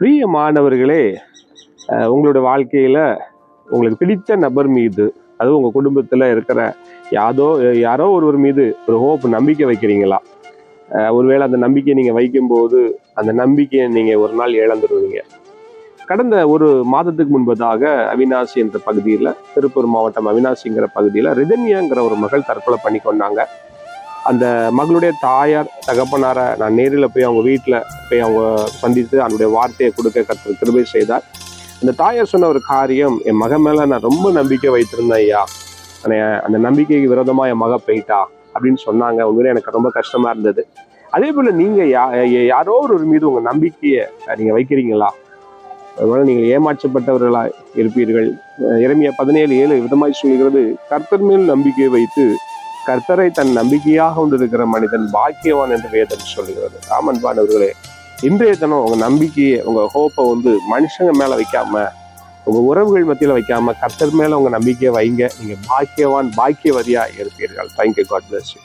பிரிய மாணவர்களே உங்களோட வாழ்க்கையில உங்களுக்கு பிடித்த நபர் மீது அதுவும் உங்கள் குடும்பத்துல இருக்கிற யாதோ யாரோ ஒருவர் மீது ஒரு ஹோப் நம்பிக்கை வைக்கிறீங்களா? ஒருவேளை அந்த நம்பிக்கையை நீங்க வைக்கும்போது அந்த நம்பிக்கையை நீங்க ஒரு நாள் இழந்துருவீங்க. கடந்த ஒரு மாதத்துக்கு முன்பதாக அவினாசி என்ற பகுதியில் திருப்பூர் மாவட்டம் அவினாசிங்கிற பகுதியில் ரிதன்யாங்கிற ஒரு மகள் தற்கொலை பண்ணி கொண்டாங்க. அந்த மகளுடைய தாயார் தகப்பனாரை நான் நேரில் போய் அவங்க வீட்டில் போய் அவங்க சந்தித்து அதனுடைய வார்த்தையை கொடுக்க கற்று கிருபை செய்தார். அந்த தாயார் சொன்ன ஒரு காரியம் என் மகன் மேலே நான் ரொம்ப நம்பிக்கை வைத்திருந்தேன் ஐயா. அந்த நம்பிக்கைக்கு விரோதமாக என் மக போயிட்டா அப்படின்னு சொன்னாங்க. உண்மையிலே எனக்கு ரொம்ப கஷ்டமாக இருந்தது. அதே போல் நீங்கள் யா- யாரோ ஒரு மீது உங்கள் நம்பிக்கையை நீங்கள் வைக்கிறீங்களா? அதனால நீங்கள் ஏமாற்றப்பட்டவர்களாக இருப்பீர்கள். அஹ் பதினேழு ஏழு விதமாய் சொல்கிறது கர்த்தர் மேல் நம்பிக்கையை வைத்து கர்த்தரை தன் நம்பிக்கையாக கொண்டிருக்கிற மனிதன் பாக்கியவான் என்று வேதம் சொல்லுகிறது ஆமன்பானவர்களே இன்றைய தினம் உங்க நம்பிக்கையை உங்க ஹோப்பை வந்து மனுஷங்க மேல வைக்காம உங்க உறவுகள் மத்தியில வைக்காம கர்த்தர் மேல உங்க நம்பிக்கையை வைங்க. நீங்க பாக்கியவான் பாக்கியவதியா இருப்பீர்கள். Thank you God bless you